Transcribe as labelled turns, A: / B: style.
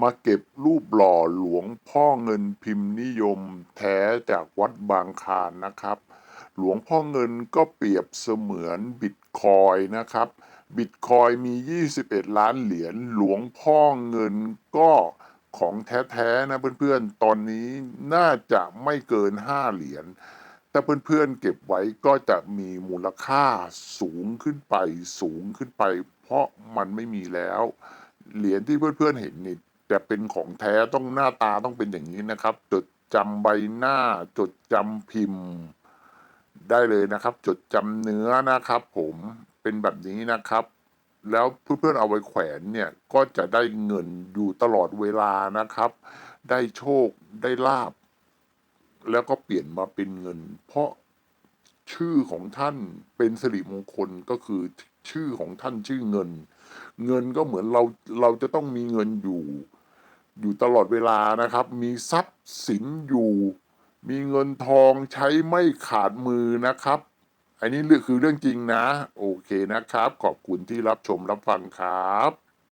A: มาเก็บรูปหล่อหลวงพ่อเงินพิมพ์นิยมแท้จากวัดบางคานนะครับ หลวงพ่อเงินก็เปรียบเสมือนบิตคอยนะครับ บิตคอยมี 21 ล้านเหรียญหลวงพ่อเงินก็ของแท้ๆนะเพื่อนๆ ตอนนี้น่าจะไม่เกิน 5 เหรียญถ้าเพื่อนๆเก็บไว้ก็จะมีมูลค่าสูงขึ้นไปสูงขึ้นไป เพราะมันไม่มีแล้ว เหรียญที่เพื่อนๆเห็นนี่ แต่เป็นของแท้ต้องหน้าตาต้องเป็นอย่างนี้นะครับ จดจำใบหน้า จดจำพิมพ์ ได้เลยนะครับ จดจำเนื้อนะครับ ผมเป็นแบบนี้นะครับ แล้วเพื่อนๆเอาไว้แขวนเนี่ย ก็จะได้เงินอยู่ตลอดเวลานะครับ ได้โชคได้ลาบ แล้วก็เปลี่ยนมาเป็นเงิน เพราะชื่อของท่านเป็นสิริมงคลก็คือชื่อของท่านชื่อเงิน เงินก็เหมือนเราเราจะต้องมีเงินอยู่ อยู่ตลอดเวลานะครับ มีทรัพย์สินอยู่ มีเงินทองใช้ไม่ขาดมือนะครับ อันนี้เรื่องคือเรื่องจริงนะ โอเคนะครับ ขอบคุณที่รับชมรับฟังครับ